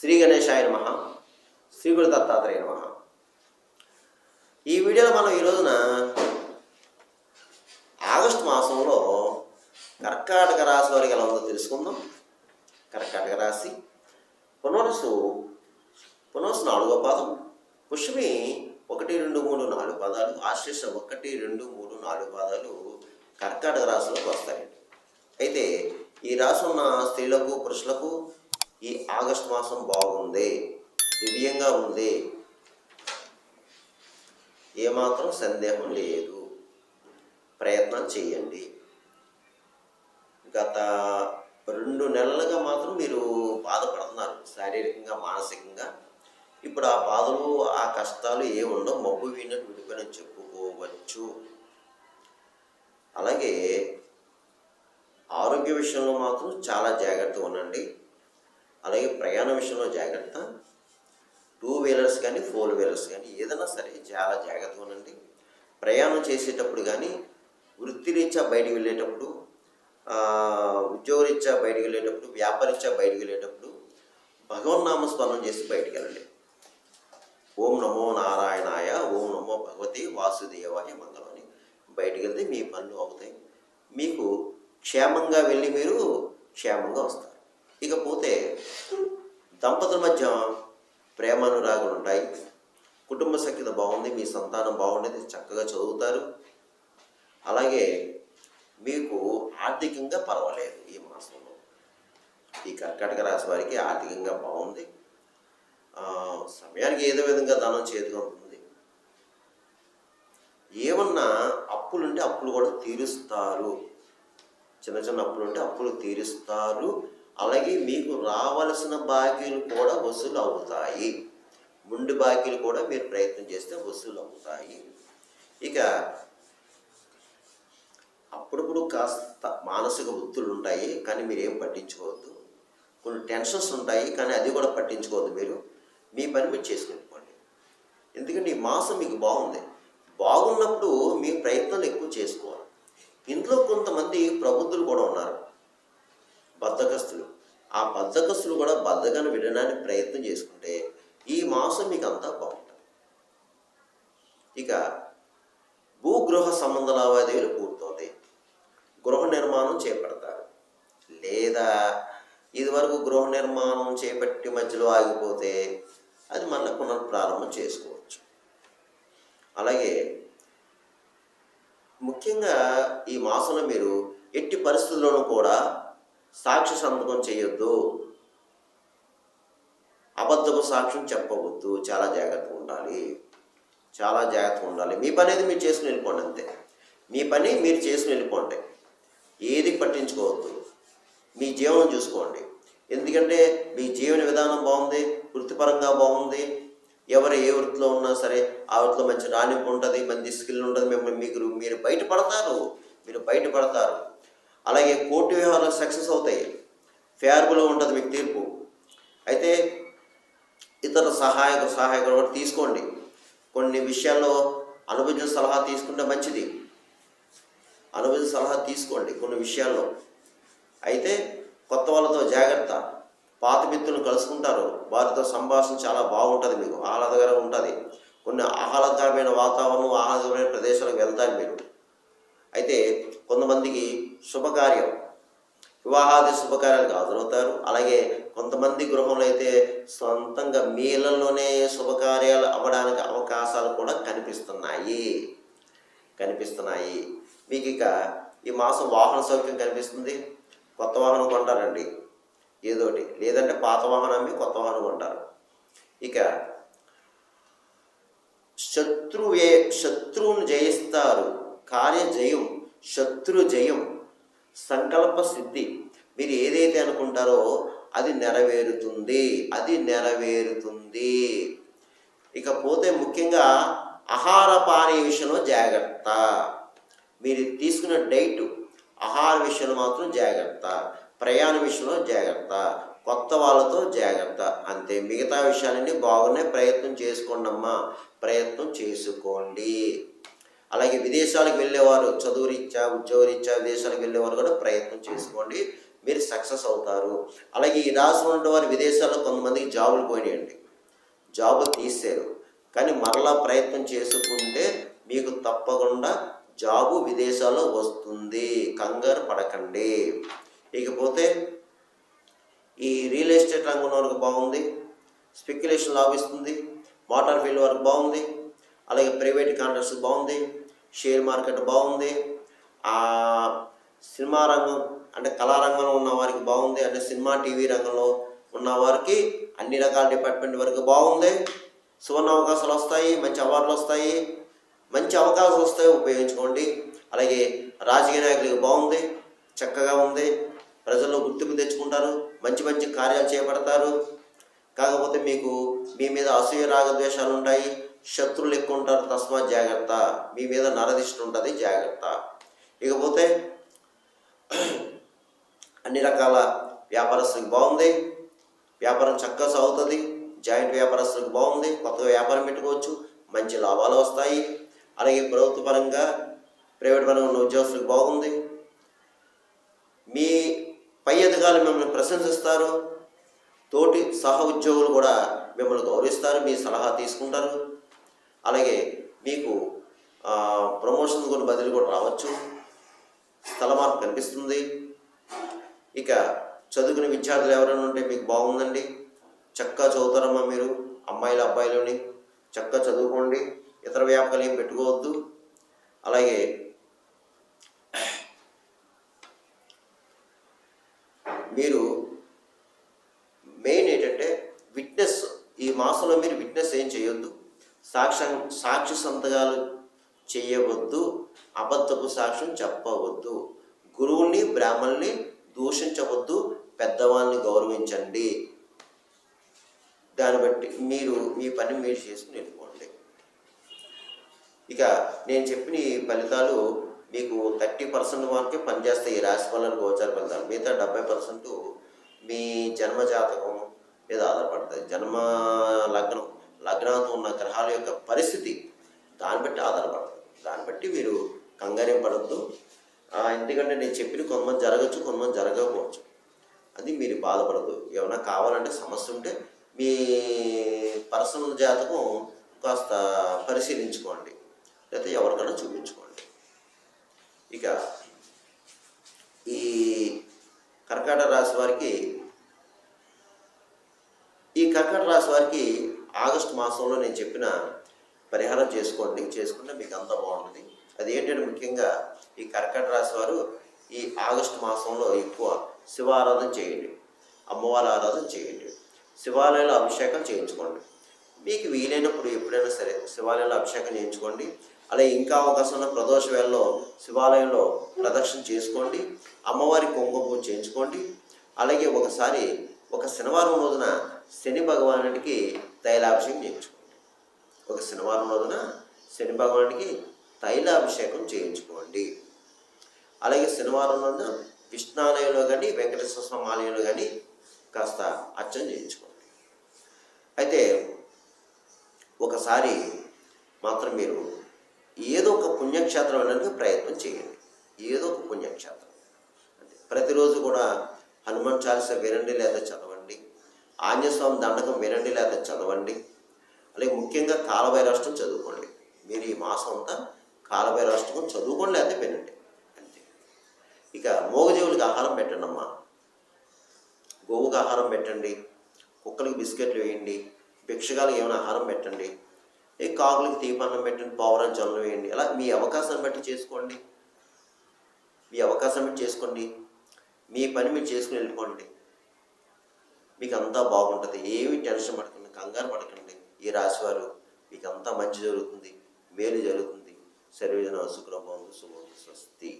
శ్రీ గణేశాయ నమ శ్రీ గురు దత్తాత్రేయ నమ. ఈ వీడియోలో మనం ఈ రోజున ఆగస్టు మాసంలో కర్కాటక రాశి వారికి ఎలా ఉందో తెలుసుకుందాం. కర్కాటక రాశి పునరుసు పునరుసు నాలుగో పాదం పుష్మి ఒకటి రెండు మూడు నాలుగు పాదాలు ఆశ్లేష ఒకటి రెండు మూడు నాలుగు పాదాలు కర్కాటక రాశిలోకి వస్తాయి. అయితే ఈ రాశి ఉన్న స్త్రీలకు పురుషులకు ఈ ఆగస్టు మాసం బాగుంది దివ్యంగా ఉంది. ఏమాత్రం సందేహం లేదు. ప్రయత్నం చేయండి. గత రెండు నెలలుగా మాత్రం మీరు బాధపడుతున్నారు శారీరకంగా మానసికంగా. ఇప్పుడు ఆ బాధలు ఆ కష్టాలు ఏ ఉండవు మబ్బు వీణట్టు విడిపోయిన చెప్పుకోవచ్చు. అలాగే ఆరోగ్య విషయంలో మాత్రం చాలా జాగ్రత్తగా ఉండండి. అలాగే ప్రయాణ విషయంలో జాగ్రత్త. టూ వీలర్స్ కానీ ఫోర్ వీలర్స్ కానీ ఏదైనా సరే చాలా జాగ్రత్తగా ఉండండి. ప్రయాణం చేసేటప్పుడు కానీ వృత్తిరీత్యా బయటికి వెళ్ళేటప్పుడు ఉద్యోగరీత్యా బయటికి వెళ్ళేటప్పుడు వ్యాపారీత్యా బయటికి వెళ్ళేటప్పుడు భగవన్నామ స్మరణం చేసి బయటికి వెళ్ళండి. ఓం నమో నారాయణాయ ఓం నమో భగవతి వాసుదేవాయ మంగళం అని బయటికి వెళ్తే మీ పనులు అవుతాయి. మీకు క్షేమంగా వెళ్ళి మీరు క్షేమంగా వస్తారు. ఇకపోతే దంపతుల మధ్య ప్రేమానురాగాలు ఉంటాయి. కుటుంబ సఖ్యత బాగుంది మీ సంతానం బాగుండేది చక్కగా చదువుతారు. అలాగే మీకు ఆర్థికంగా పర్వాలేదు ఈ మాసంలో. ఈ కర్కాటక రాశి వారికి ఆర్థికంగా బాగుంది. సమయానికి ఏదో విధంగా ధనం చేతిగా ఉంటుంది. ఏమన్నా అప్పులుంటే అప్పులు కూడా తీరుస్తారు. చిన్న చిన్న అప్పులు ఉంటే అప్పులు తీరుస్తారు. అలాగే మీకు రావలసిన బాకీలు కూడా వసూలు అవుతాయి. ముందు బాకీలు కూడా మీరు ప్రయత్నం చేస్తే వసూలు అవుతాయి. ఇక అప్పుడప్పుడు కాస్త మానసిక ఒత్తులు ఉంటాయి కానీ మీరు ఏం పట్టించుకోవద్దు. కొన్ని టెన్షన్స్ ఉంటాయి కానీ అది కూడా పట్టించుకోవద్దు మీరు. మీ పని మీరు చేసుకోండి ఎందుకంటే ఈ మాసం మీకు బాగుంది. బాగున్నప్పుడు మీ ప్రయత్నాలు ఎక్కువ చేసుకోవాలి. ఇందులో కొంతమంది ప్రబుద్ధులు కూడా ఉన్నారు. ఆ బద్ధకస్తులు కూడా బద్ధకాన్ని వినడానికి ప్రయత్నం చేసుకుంటే ఈ మాసం మీకు అంతా బాగుంటుంది. ఇక భూగృహ సంబంధ లావాదేవీలు పూర్తవుతాయి. గృహ నిర్మాణం చేపడతారు. లేదా ఇదివరకు గృహ నిర్మాణం చేపట్టి మధ్యలో ఆగిపోతే అది మళ్ళీ పునఃప్రారంభం చేసుకోవచ్చు. అలాగే ముఖ్యంగా ఈ మాసంలో మీరు ఎట్టి పరిస్థితుల్లోనూ కూడా సాక్షి సంతకం చేయొద్దు. అబద్ధపు సాక్ష్యం చెప్పవద్దు. చాలా జాగ్రత్తగా ఉండాలి. చాలా జాగ్రత్తగా ఉండాలి. మీ పని అనేది మీరు చేసుకుని వెళ్ళిపోండి అంతే. మీ పని మీరు చేసుకుని వెళ్ళిపోండి. ఏది పట్టించుకోవద్దు. మీ జీవనం చూసుకోండి. ఎందుకంటే మీ జీవన విధానం బాగుంది. వృత్తిపరంగా బాగుంది. ఎవరు ఏ వృత్తిలో ఉన్నా సరే ఆ వృత్తిలో మంచి రాణింపు ఉంటుంది. మంచి స్కిల్ ఉంటుంది. మిమ్మల్ని మీకు మీరు బయటపడతారు. మీరు బయటపడతారు. అలాగే కోర్టు వ్యవహారాలు సక్సెస్ అవుతాయి. ఫేవరబుల్గా ఉంటుంది మీకు తీర్పు. అయితే ఇతర సహాయక సహాయకులు కూడా తీసుకోండి. కొన్ని విషయాల్లో అనుభవించిన సలహా తీసుకుంటే మంచిది. అనుభవించిన సలహా తీసుకోండి కొన్ని విషయాల్లో. అయితే కొత్త వాళ్ళతో జాగ్రత్త. పాత మిత్రులు కలుసుకుంటారు. వారితో సంభాషణ చాలా బాగుంటుంది మీకు. ఆహ్లాదకరంగా ఉంటుంది. కొన్ని ఆహ్లాదకరమైన వాతావరణం ఆహ్లాదకరమైన ప్రదేశాలకు వెళ్తారు మీరు. అయితే కొంతమందికి శుభకార్యం. వివాహాది శుభకార్యాలకు హాజరవుతారు. అలాగే కొంతమంది గృహంలో అయితే సొంతంగా మీ శుభకార్యాలు అవ్వడానికి అవకాశాలు కూడా కనిపిస్తున్నాయి. కనిపిస్తున్నాయి. మీకు ఇక ఈ మాసం వాహన సౌఖ్యం కనిపిస్తుంది. కొత్త వాహనం కొంటారండి. ఏదోటి. లేదంటే పాత వాహనం అమ్మి కొత్త వాహనం కొంటారు. ఇక శత్రువే శత్రువును జయిస్తారు. కార్య జయం శత్రు జయం సంకల్ప సిద్ధి. మీరు ఏదైతే అనుకుంటారో అది నెరవేరుతుంది. అది నెరవేరుతుంది. ఇకపోతే ముఖ్యంగా ఆహార పానీయ విషయంలో జాగ్రత్త. మీరు తీసుకున్న డైట్ ఆహార విషయంలో మాత్రం జాగ్రత్త. ప్రయాణ విషయంలో జాగ్రత్త. కొత్త వాళ్ళతో జాగ్రత్త. అంతే. మిగతా విషయాలన్నీ బాగున్నాయి. ప్రయత్నం చేసుకోండి అమ్మా ప్రయత్నం చేసుకోండి. అలాగే విదేశాలకు వెళ్ళేవారు చదువు రీత్యా ఉద్యోగ రీత్యా విదేశాలకు వెళ్ళేవారు కూడా ప్రయత్నం చేసుకోండి. మీరు సక్సెస్ అవుతారు. అలాగే ఈ రాష్ట్రంలో ఉన్న విదేశాల్లో కొంతమందికి జాబులు పోయినాయండి. జాబులు తీసారు కానీ మరలా ప్రయత్నం చేసుకుంటే మీకు తప్పకుండా జాబు విదేశాల్లో వస్తుంది. కంగారు పడకండి. ఇకపోతే ఈ రియల్ ఎస్టేట్ రంగం వరకు బాగుంది. స్పెక్యులేషన్ లాభిస్తుంది మోటార్ ఫీల్డ్ వరకు బాగుంది. అలాగే ప్రైవేట్ కాంట్రాక్ట్స్ బాగుంది షేర్ మార్కెట్ బాగుంది ఆ సినిమా రంగం అంటే కళారంగంలో ఉన్న వారికి బాగుంది అంటే సినిమా టీవీ రంగంలో ఉన్న వారికి అన్ని రకాల డిపార్ట్మెంట్ వరకు బాగుంది. సువర్ణ అవకాశాలు వస్తాయి మంచి అవార్డులు వస్తాయి మంచి అవకాశాలు వస్తాయి ఉపయోగించుకోండి. అలాగే రాజకీయ నాయకులకి బాగుంది చక్కగా ఉంది. ప్రజల్లో గుర్తింపు తెచ్చుకుంటారు మంచి మంచి కార్యాలు చేపడతారు. కాకపోతే మీకు మీ మీద అసూయ రాగద్వేషాలు ఉంటాయి. శత్రువులు ఎక్కువ ఉంటారు తస్మాత్ జాగ్రత్త. మీ మీద నరదిష్టి ఉంటుంది జాగ్రత్త. ఇకపోతే అన్ని రకాల వ్యాపారస్తులకు బాగుంది. వ్యాపారం చక్కగా సాగుతుంది. జాయింట్ వ్యాపారస్తులకు బాగుంది. కొత్తగా వ్యాపారం పెట్టుకోవచ్చు. మంచి లాభాలు వస్తాయి. అలాగే ప్రభుత్వ పరంగా ప్రైవేట్ పరంగా ఉన్న ఉద్యోగస్తులకు బాగుంది. మీ పై అధికారులు మిమ్మల్ని ప్రశంసిస్తారు. తోటి సహ ఉద్యోగులు కూడా మిమ్మల్ని గౌరవిస్తారు. మీ సలహా తీసుకుంటారు. అలాగే మీకు ప్రమోషన్ కూడా బదిలీ కూడా రావచ్చు. స్థల మార్పు కనిపిస్తుంది. ఇక చదువుకునే విద్యార్థులు ఎవరైనా ఉంటే మీకు బాగుందండి. చక్కగా చదువుతారమ్మా మీరు అమ్మాయిలు అబ్బాయిలని చక్కగా చదువుకోండి. ఇతర వ్యాపకాలు ఏం పెట్టుకోవద్దు. అలాగే మీరు మెయిన్ ఏంటంటే విట్నెస్ ఈ మాసంలో మీరు విట్నెస్ ఏం చేయొద్దు. సాక్ష్యం సాక్షి సంతకాలు చేయవద్దు అబద్ధపు సాక్ష్యం చెప్పవద్దు. గురువుని బ్రాహ్మణుల్ని దూషించవద్దు పెద్దవాళ్ళని గౌరవించండి. దాన్ని బట్టి మీరు మీ పని మీరు చేసుకుని వెళ్ళిపోండి ఇక నేను చెప్పిన ఈ ఫలితాలు మీకు థర్టీ పర్సెంట్ వరకే పనిచేస్తాయి. ఈ రాశి ఫలాలు గోచార ఫలితాలు. మిగతా డెబ్బై పర్సెంట్ మీ జన్మ జాతకం మీద ఆధారపడుతుంది జన్మ లగ్నం. లగ్నంతో ఉన్న గ్రహాల యొక్క పరిస్థితి దాన్ని బట్టి ఆధారపడుతుంది దాన్ని బట్టి మీరు కంగారేం పడద్దు. ఎందుకంటే నేను చెప్పిన కొంతమంది జరగచ్చు కొంతమంది జరగకపోవచ్చు. అది మీరు బాధపడద్దు. ఏమైనా కావాలంటే సమస్య ఉంటే మీ పర్సనల్ జాతకం కాస్త పరిశీలించుకోండి. లేకపోతే ఎవరికైనా చూపించుకోండి. ఇక ఈ కర్కాటక రాశి వారికి ఈ కర్కాటక రాశి వారికి ఆగస్ట్ మాసంలో నేను చెప్పిన పరిహారం చేసుకోండి చేసుకుంటే మీకు అంత బాగుంటుంది. అది ఏంటంటే ముఖ్యంగా ఈ కర్కట రాశి వారు ఈ ఆగస్ట్ మాసంలో ఎక్కువ శివారాధన చేయండి అమ్మవారి ఆరాధన చేయండి శివాలయంలో అభిషేకం చేయించుకోండి. మీకు వీలైనప్పుడు ఎప్పుడైనా సరే శివాలయంలో అభిషేకం చేయించుకోండి. అలాగే ఇంకా అవకాశం ఉన్న ప్రదోష వేళలో శివాలయంలో ప్రదక్షిణ చేసుకోండి అమ్మవారి కుంకుమ పూజ చేయించుకోండి. అలాగే ఒకసారి ఒక శనివారం రోజున శని భగవానుడికి తైలాభిషేకం చేయించుకోండి. ఒక శనివారం రోజున శని భగవానుడికి తైలాభిషేకం చేయించుకోండి. అలాగే శనివారం రోజున విష్ణాలయంలో కానీ వెంకటేశ్వర స్వామి ఆలయంలో కానీ కాస్త అర్చన చేయించుకోండి. అయితే ఒకసారి మాత్రం మీరు ఏదో ఒక పుణ్యక్షేత్రం వెళ్ళడానికి ప్రయత్నం చేయండి. ఏదో ఒక పుణ్యక్షేత్రం. అంటే ప్రతిరోజు కూడా హనుమాన్ చాలీస వినండి లేదా చదవండి. ఆంజనేయస్వామి దండకం వినండి లేదా చదవండి. అలాగే ముఖ్యంగా కాలభైరాష్టం చదువుకోండి. మీరు ఈ మాసం అంతా కాలభైరాష్టం చదువుకోండి లేకపోతే వినండి. అంతే. ఇక మోగజీవులకి ఆహారం పెట్టండి అమ్మా గోవుకి ఆహారం పెట్టండి. కుక్కలకి బిస్కెట్లు వేయండి. భిక్షగాలకు ఏమైనా ఆహారం పెట్టండి. ఈ కాకులకి తీపాన్నం పెట్టండి. పావురం జల్లు వేయండి. అలా మీ అవకాశాన్ని బట్టి చేసుకోండి. మీ అవకాశం బట్టి చేసుకోండి. మీ పని మీరు చేసుకుని వెళ్ళిపోండి. మీకు అంతా బాగుంటుంది. ఏమి టెన్షన్ పడకండి కంగారు పడకండి. ఈ రాశివారు మీకు అంతా మంచి జరుగుతుంది మేలు జరుగుతుంది. సర్వేజన సుఖభావం శుభం స్వస్తి.